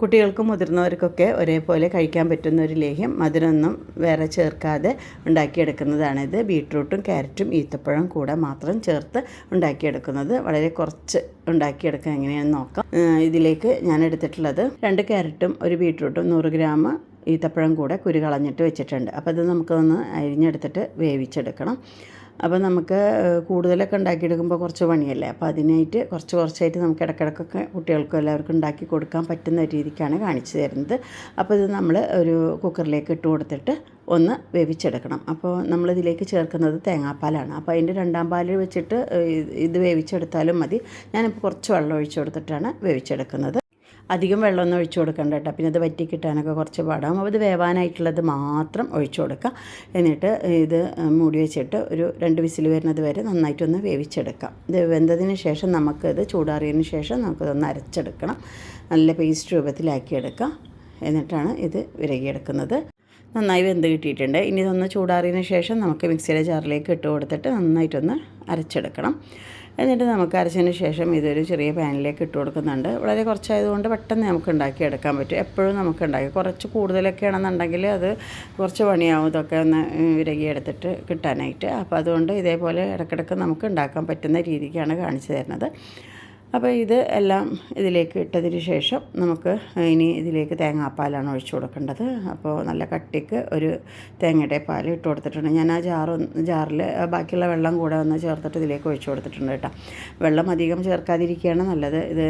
കുട്ടികൾക്കും മുതിർന്നവർക്കൊക്കെ ഒരേപോലെ കഴിക്കാൻ പറ്റുന്ന ഒരു ലേഹ്യം മധുരമൊന്നും വേറെ ചേർക്കാതെ ഉണ്ടാക്കിയെടുക്കുന്നതാണിത്. ബീട്രൂട്ടും ക്യാരറ്റും ഈത്തപ്പഴം കൂടെ മാത്രം ചേർത്ത് ഉണ്ടാക്കിയെടുക്കുന്നത്. വളരെ കുറച്ച് ഉണ്ടാക്കിയെടുക്കാൻ എങ്ങനെയാണെന്ന് നോക്കാം. ഇതിലേക്ക് ഞാൻ എടുത്തിട്ടുള്ളത് രണ്ട് ക്യാരറ്റും ഒരു ബീട്രൂട്ടും നൂറ് ഗ്രാം ഈത്തപ്പഴം കൂടെ കുരു കളഞ്ഞിട്ട് വെച്ചിട്ടുണ്ട്. അപ്പോൾ ഇത് നമുക്കൊന്ന് അരിഞ്ഞെടുത്തിട്ട് വേവിച്ചെടുക്കണം. അപ്പോൾ നമുക്ക് കൂടുതലൊക്കെ ഉണ്ടാക്കിയെടുക്കുമ്പോൾ കുറച്ച് പണിയല്ലേ? അപ്പോൾ അതിനായിട്ട് കുറച്ച് കുറച്ചായിട്ട് നമുക്ക് ഇടയ്ക്കിടയ്ക്കൊക്കെ കുട്ടികൾക്കും എല്ലാവർക്കും ഉണ്ടാക്കി കൊടുക്കാൻ പറ്റുന്ന രീതിക്കാണ് കാണിച്ചു തരുന്നത്. അപ്പോൾ ഇത് നമ്മൾ ഒരു കുക്കറിലേക്ക് ഇട്ട് കൊടുത്തിട്ട് ഒന്ന് വേവിച്ചെടുക്കണം. അപ്പോൾ നമ്മളിതിലേക്ക് ചേർക്കുന്നത് തേങ്ങാപ്പാലാണ്. അപ്പോൾ അതിന്റെ രണ്ടാം പാലിൽ വെച്ചിട്ട് ഇത് വേവിച്ചെടുത്താലും മതി. ഞാനിപ്പോൾ കുറച്ച് വെള്ളം ഒഴിച്ചു കൊടുത്തിട്ടാണ് വേവിച്ചെടുക്കുന്നത്. അധികം വെള്ളമൊന്നും ഒഴിച്ചു കൊടുക്കണ്ട കേട്ടോ. പിന്നെ അത് വറ്റി കിട്ടാനൊക്കെ കുറച്ച് പാടാകും. അപ്പോൾ ഇത് വേവാനായിട്ടുള്ളത് മാത്രം ഒഴിച്ചു കൊടുക്കുക. എന്നിട്ട് ഇത് മൂടി വെച്ചിട്ട് ഒരു രണ്ട് വിസിൽ വരുന്നത് വരെ നന്നായിട്ടൊന്ന് വേവിച്ചെടുക്കാം. ഇത് വെന്തതിന് ശേഷം നമുക്കത് ചൂടാറിയതിന് ശേഷം നമുക്കിതൊന്ന് അരച്ചെടുക്കണം. നല്ല പേസ്റ്റ് രൂപത്തിലാക്കിയെടുക്കാം എന്നിട്ടാണ് ഇത് വിരകിയെടുക്കുന്നത്. നന്നായി വെന്ത് കിട്ടിയിട്ടുണ്ട്. ഇനി ഇതൊന്ന് ചൂടാറിയതിന് ശേഷം നമുക്ക് മിക്സിയുടെ ജാറിലേക്ക് ഇട്ട് കൊടുത്തിട്ട് നന്നായിട്ടൊന്ന് അരച്ചെടുക്കണം. എന്നിട്ട് നമുക്ക് അരച്ചതിന് ശേഷം ഇതൊരു ചെറിയ പാനിലേക്ക് ഇട്ട് കൊടുക്കുന്നുണ്ട്. വളരെ കുറച്ചായതുകൊണ്ട് പെട്ടെന്ന് നമുക്ക് ഉണ്ടാക്കിയെടുക്കാൻ പറ്റും. എപ്പോഴും നമുക്ക് ഉണ്ടാക്കി. കുറച്ച് കൂടുതലൊക്കെ ആണെന്നുണ്ടെങ്കിൽ അത് കുറച്ച് പണിയാവും. ഇതൊക്കെ ഒന്ന് വിരകിയെടുത്തിട്ട് കിട്ടാനായിട്ട്. അപ്പോൾ അതുകൊണ്ട് ഇതേപോലെ ഇടയ്ക്കിടയ്ക്ക് നമുക്ക് ഉണ്ടാക്കാൻ പറ്റുന്ന രീതിക്കാണ് കാണിച്ചു തരുന്നത്. അപ്പോൾ ഇത് എല്ലാം ഇതിലേക്ക് ഇട്ടതിന് ശേഷം നമുക്ക് ഇനി ഇതിലേക്ക് തേങ്ങാപ്പാലാണ് ഒഴിച്ചു കൊടുക്കേണ്ടത്. അപ്പോൾ നല്ല കട്ടിക്ക് ഒരു തേങ്ങയുടെ പാൽ ഇട്ട് കൊടുത്തിട്ടുണ്ട്. ഞാൻ ആ ജാറ് ജാറിൽ ബാക്കിയുള്ള വെള്ളം കൂടെ ഒന്ന് ചേർത്തിട്ട് ഇതിലേക്ക് ഒഴിച്ചു കൊടുത്തിട്ടുണ്ട് കേട്ടോ. വെള്ളം അധികം ചേർക്കാതിരിക്കുകയാണ് നല്ലത്. ഇത്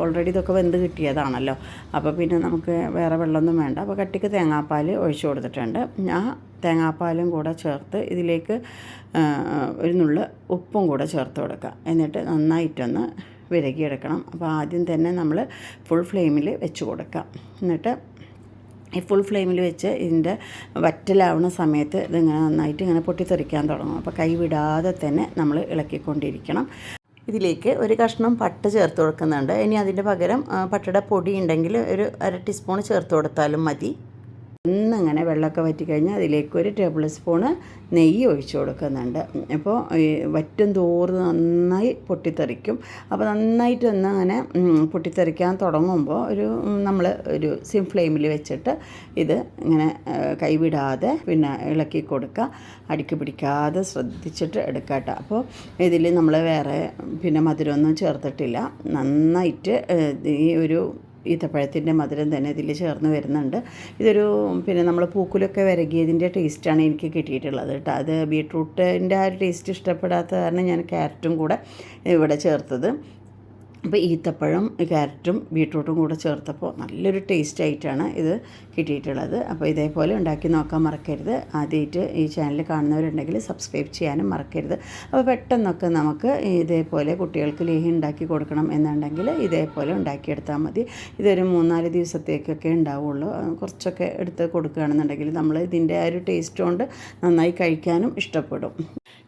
ഓൾറെഡി ഇതൊക്കെ വെന്ത് കിട്ടിയതാണല്ലോ. അപ്പോൾ പിന്നെ നമുക്ക് വേറെ വെള്ളമൊന്നും വേണ്ട. അപ്പോൾ കട്ടിക്ക് തേങ്ങാപ്പാൽ ഒഴിച്ചു കൊടുത്തിട്ടുണ്ട്. ആ തേങ്ങാപ്പാലും കൂടെ ചേർത്ത് ഇതിലേക്ക് ഒരു നുള്ള ഉപ്പും കൂടെ ചേർത്ത് കൊടുക്കുക. എന്നിട്ട് നന്നായിട്ടൊന്ന് വിരകിയെടുക്കണം. അപ്പോൾ ആദ്യം തന്നെ നമ്മൾ ഫുൾ ഫ്ലെയിമിൽ വെച്ച് കൊടുക്കുക. എന്നിട്ട് ഈ ഫുൾ ഫ്ലെയിമിൽ വെച്ച് ഇതിന്റെ വറ്റലാവുന്ന സമയത്ത് ഇതിങ്ങനെ നന്നായിട്ട് ഇങ്ങനെ പൊട്ടിത്തെറിക്കാൻ തുടങ്ങും. അപ്പോൾ കൈ വിടാതെ തന്നെ നമ്മൾ ഇളക്കിക്കൊണ്ടിരിക്കണം. ഇതിലേക്ക് ഒരു കഷ്ണം പട്ട് ചേർത്ത് കൊടുക്കുന്നുണ്ട്. ഇനി അതിന്റെ പകരം പട്ടയുടെ പൊടി ഉണ്ടെങ്കിൽ ഒരു അര ടീസ്പൂൺ ചേർത്ത് കൊടുത്താലും മതി. ഒന്നങ്ങനെ വെള്ളമൊക്കെ വറ്റിക്കഴിഞ്ഞാൽ അതിലേക്ക് ഒരു ടേബിൾ സ്പൂണ് നെയ്യ് ഒഴിച്ചു കൊടുക്കുന്നുണ്ട്. അപ്പോൾ വറ്റും തോറും നന്നായി പൊട്ടിത്തെറിക്കും. അപ്പോൾ നന്നായിട്ട് അങ്ങനെ പൊട്ടിത്തെറിക്കാൻ തുടങ്ങുമ്പോൾ ഒരു നമ്മൾ ഒരു സിം ഫ്ലെയിമിൽ വെച്ചിട്ട് ഇത് ഇങ്ങനെ കൈവിടാതെ പിന്നെ ഇളക്കി കൊടുക്കുക. അടുക്കി പിടിക്കാതെ ശ്രദ്ധിച്ചിട്ട് എടുക്കുക കേട്ടോ. അപ്പോൾ ഇതിൽ നമ്മൾ വേറെ പിന്നെ മധുരമൊന്നും ചേർത്തിട്ടില്ല. നന്നായിട്ട് ഈ ഒരു ഈത്തപ്പഴത്തിന്റെ മധുരം തന്നെ ഇതിൽ ചേർന്ന് വരുന്നുണ്ട്. ഇതൊരു പിന്നെ നമ്മൾ പൂക്കുലൊക്കെ വരകിയതിന്റെ ടേസ്റ്റാണ് എനിക്ക് കിട്ടിയിട്ടുള്ളത് കേട്ടോ. അത് ബീട്രൂട്ടിന്റെ ആ ഒരു ടേസ്റ്റ് ഇഷ്ടപ്പെടാത്ത കാരണം ഞാൻ ക്യാരറ്റും കൂടെ ഇവിടെ ചേർത്തത്. അപ്പോൾ ഈത്തപ്പഴം ക്യാരറ്റും ബീട്രൂട്ടും കൂടെ ചേർത്തപ്പോൾ നല്ലൊരു ടേസ്റ്റ് ആയിട്ടാണ് ഇത് കിട്ടിയിട്ടുള്ളത്. അപ്പോൾ ഇതേപോലെ ഉണ്ടാക്കി നോക്കാൻ മറക്കരുത്. ആദ്യമായിട്ട് ഈ ചാനൽ കാണുന്നവരുണ്ടെങ്കിൽ സബ്സ്ക്രൈബ് ചെയ്യാനും മറക്കരുത്. അപ്പോൾ പെട്ടെന്നൊക്കെ നമുക്ക് ഇതേപോലെ കുട്ടികൾക്ക് ലേഹി ഉണ്ടാക്കി കൊടുക്കണം എന്നുണ്ടെങ്കിൽ ഇതേപോലെ ഉണ്ടാക്കിയെടുത്താൽ മതി. ഇതൊരു മൂന്നാൽ ദിവസത്തേക്കൊക്കെ ഉണ്ടാവുള്ളൂ. കുറച്ചൊക്കെ എടുത്ത് കൊടുക്കുകയാണെന്നുണ്ടെങ്കിൽ നമ്മൾ ഇതിന്റെ ആ ഒരു ടേസ്റ്റ് കൊണ്ട് നന്നായി കഴിക്കാനും ഇഷ്ടപ്പെടും.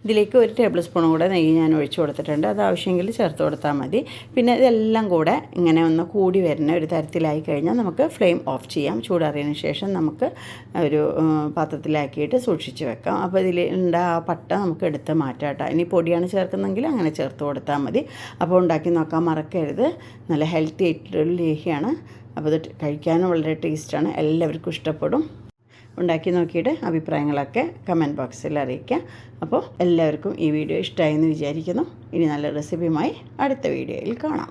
ഇതിലേക്ക് ഒരു ടേബിൾ സ്പൂൺ കൂടെ നെയ്യ് ഞാൻ ഒഴിച്ചു കൊടുത്തിട്ടുണ്ട്. അത് ആവശ്യമെങ്കിൽ ചേർത്ത് കൊടുത്താൽ മതി. പിന്നെ ഇതെല്ലാം കൂടെ ഇങ്ങനെ ഒന്ന് കൂടി വരുന്ന ഒരു തരത്തിലായി കഴിഞ്ഞാൽ നമുക്ക് ഫ്ലെയിം ഓഫ് ചെയ്യാം. ചൂടാറിയതിന് ശേഷം നമുക്ക് ഒരു പാത്രത്തിലാക്കിയിട്ട് സൂക്ഷിച്ച് വെക്കാം. അപ്പോൾ ഇതിൽ ആ പട്ട നമുക്ക് എടുത്ത് മാറ്റാട്ടോ ഇനി പൊടിയാണ് ചേർക്കുന്നതെങ്കിൽ അങ്ങനെ ചേർത്ത് കൊടുത്താൽ മതി. അപ്പോൾ ഉണ്ടാക്കി നോക്കാൻ മറക്കരുത്. നല്ല ഹെൽത്തി ആയിട്ടുള്ള ലേഹിയാണ്. അപ്പോൾ ഇത് കഴിക്കാനും വളരെ ടേസ്റ്റാണ്. എല്ലാവർക്കും ഇഷ്ടപ്പെടും. ഉണ്ടാക്കി നോക്കിയിട്ട് അഭിപ്രായങ്ങളൊക്കെ കമന്റ് ബോക്സിൽ അറിയിക്കുക. അപ്പോൾ എല്ലാവർക്കും ഈ വീഡിയോ ഇഷ്ടമായി എന്ന് വിചാരിക്കുന്നു. ഇനി നല്ല റെസിപ്പിയുമായി അടുത്ത വീഡിയോയിൽ കാണാം.